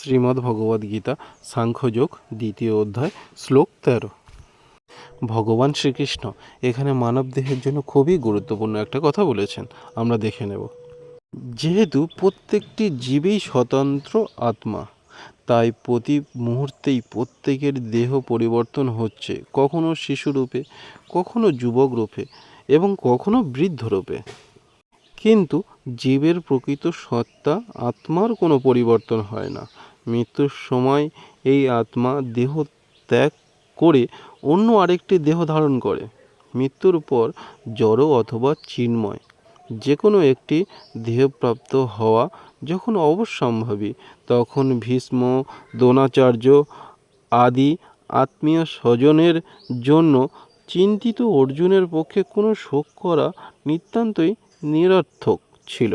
শ্রীমদ্ ভগবদ্ গীতা সাংখ্যযোগ, দ্বিতীয় অধ্যায়, শ্লোক তেরো। ভগবান শ্রীকৃষ্ণ এখানে মানবদেহের জন্য খুবই গুরুত্বপূর্ণ একটা কথা বলেছেন। আমরা দেখে নেব। যেহেতু প্রত্যেকটি জীবেই স্বতন্ত্র আত্মা, তাই প্রতি মুহূর্তেই প্রত্যেকের দেহ পরিবর্তন হচ্ছে কখনো শিশুরূপে, কখনো যুবক রূপে এবং কখনো বৃদ্ধ রূপে কিন্তু জীবের প্রকৃত সত্তা আত্মার কোনো পরিবর্তন হয় না। মৃত্যুর সময় এই আত্মা দেহ ত্যাগ করে অন্য আরেকটি দেহ ধারণ করে। মৃত্যুর পর জড় অথবা চিন্ময় যে কোনো একটি দেহপ্রাপ্ত হওয়া যখন অবশ্যম্ভাবী, তখন ভীষ্ম, দ্রোণাচার্য আদি আত্মীয় স্বজনের জন্য চিন্তিত অর্জুনের পক্ষে কোনো শোক করা নিতান্তই নিরর্থক ছিল।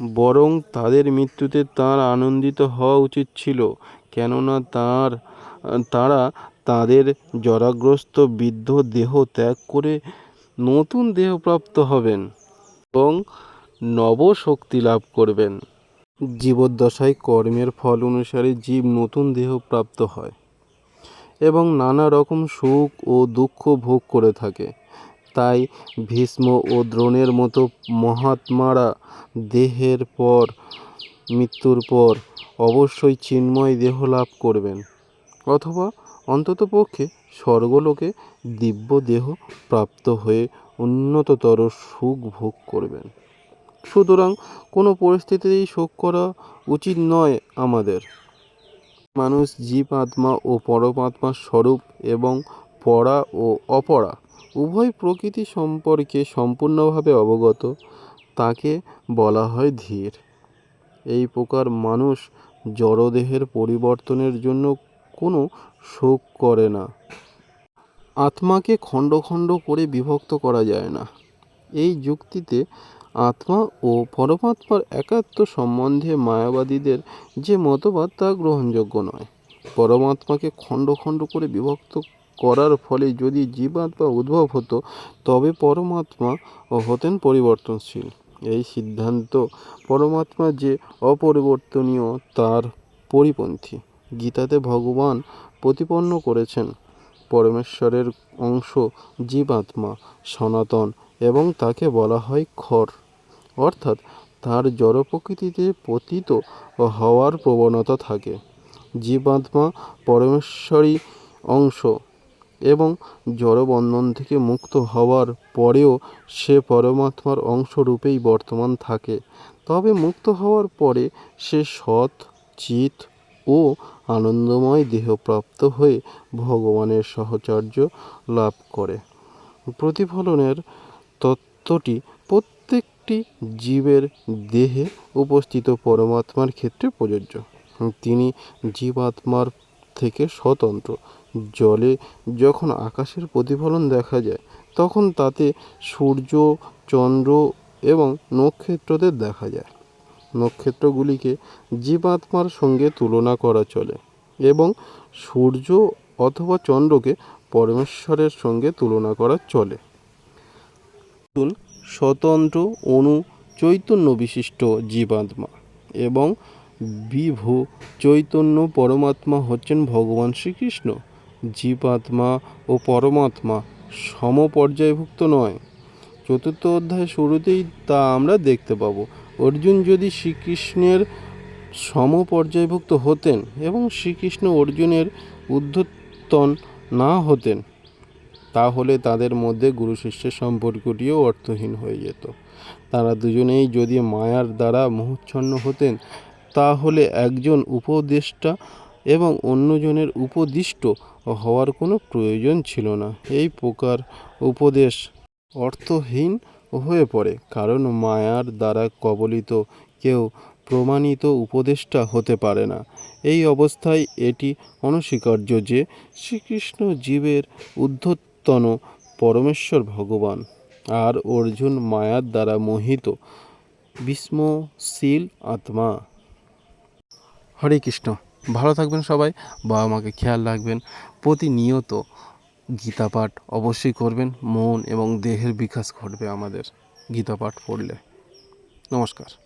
বরং তাদের মৃত্যুতে তার আনন্দিত হওয়া উচিত ছিল, কেননা তার, তারা তাদের জরাগ্রস্ত বৃদ্ধ দেহ ত্যাগ করে নতুন দেহপ্রাপ্ত হবেন এবং নবশক্তি লাভ করবেন। জীবদ্দশায় কর্মের ফল অনুসারে জীব নতুন দেহ প্রাপ্ত হয় এবং নানা রকম সুখ ও দুঃখ ভোগ করে থাকে। তাই ভীষ্ম ও দ্রোণের মতো মহাত্মারা দেহের পর, মৃত্যুর পর অবশ্যই চিন্ময় দেহ লাভ করবেন। অথবা অন্ততপক্ষে স্বর্গলোকে দিব্য দেহ প্রাপ্ত হয়ে উন্নততর সুখ ভোগ করবেন। সুতরাং কোনো পরিস্থিতিতেই শোক করা উচিত নয় আমাদের। মানুষ জীব আত্মা ও পরমাত্মার স্বরূপ এবং পড়া ও অপরা উভয় প্রকৃতি সম্পর্কে সম্পূর্ণভাবে অবগত, তাকে বলা হয় ধীর। এই প্রকার মানুষ জড়দেহের পরিবর্তনের জন্য কোনো শোক করে না। আত্মাকে খণ্ড খণ্ড করে বিভক্ত করা যায় না। এই যুক্তিতে আত্মা ও পরমাত্মার একাত্ম সম্বন্ধে মায়াবাদীদের যে মতবাদ তা গ্রহণযোগ্য নয়। পরমাত্মাকে খণ্ড খণ্ড করে বিভক্ত করার ফলে যদি জীবাত্মা উদ্ভব হতো, তবে পরমাত্মা হতেন পরিবর্তনশীল। এই সিদ্ধান্ত পরমাত্মা যে অপরিবর্তনীয়, তার পরিপন্থী। গীতাতে ভগবান প্রতিপন্ন করেছেন, পরমেশ্বরের অংশ জীবাত্মা, সনাতন এবং তাকে বলা হয় খর। অর্থাৎ তার জড় প্রকৃতিতে পতিত হওয়ার প্রবণতা থাকে। জীবাত্মা পরমেশ্বরী অংশ এবং জড়বন্ধন থেকে মুক্ত হওয়ার পরেও সে পরমাত্মার অংশরূপেই বর্তমান থাকে। তবে মুক্ত হওয়ার পরে সে সৎ, চিত ও আনন্দময় দেহপ্রাপ্ত হয়ে ভগবানের সাহচর্য লাভ করে। প্রতিফলনের তত্ত্বটি, প্রত্যেকটি জীবের দেহে উপস্থিত পরমাত্মার ক্ষেত্রে প্রযোজ্য। তিনি জীবাত্মার থেকে স্বতন্ত্র। জলে যখন আকাশের প্রতিফলন দেখা যায়, তখন তাতে সূর্য, চন্দ্র এবং নক্ষত্রদের দেখা যায়। নক্ষত্রগুলিকে জীবাত্মার সঙ্গে তুলনা করা চলে এবং সূর্য অথবা চন্দ্রকে পরমেশ্বরের সঙ্গে তুলনা করা চলে। স্বতন্ত্র অণু চৈতন্য বিশিষ্ট জীবাত্মা এবং বিভু চৈতন্য পরমাত্মা হচ্ছেন ভগবান শ্রীকৃষ্ণ। জীবাত্মা ও পরমাত্মা সমপর্যায়ভুক্ত নয়। চতুর্থ অধ্যায় শুরুতেই তা আমরা দেখতে পাব। অর্জুন যদি শ্রীকৃষ্ণের সমপর্যায়ভুক্ত হতেন এবং শ্রীকৃষ্ণ অর্জুনের উদ্ধতন না হতেন, তাহলে তাদের মধ্যে গুরু শিষ্যের সম্পর্কটিও অর্থহীন হয়ে যেত। তারা দুজনেই যদি মায়ার দ্বারা মোহচ্ছন্ন হতেন, তাহলে একজন উপদেষ্টা এবং অন্যজনের উপদিষ্ট হওয়ার কোনো প্রয়োজন ছিল না। এই প্রকার উপদেশ অর্থহীন হয়ে পড়ে, কারণ মায়ার দ্বারা কবলিত কেউ প্রমাণিত উপদেষ্টা হতে পারে না। এই অবস্থায় এটি অনস্বীকার্য যে শ্রীকৃষ্ণ জীবের ঊর্ধ্বতন পরমেশ্বর ভগবান আর অর্জুন মায়ার দ্বারা মোহিত বিস্মশীল আত্মা। হরে কৃষ্ণ। ভালো থাকবেন সবাই, বাবা মাকে খেয়াল রাখবেন, প্রতিনিয়ত গীতা পাঠ অবশ্যই করবেন, মন এবং দেহের বিকাশ ঘটবে আমাদের গীতা পাঠ পড়লে। নমস্কার।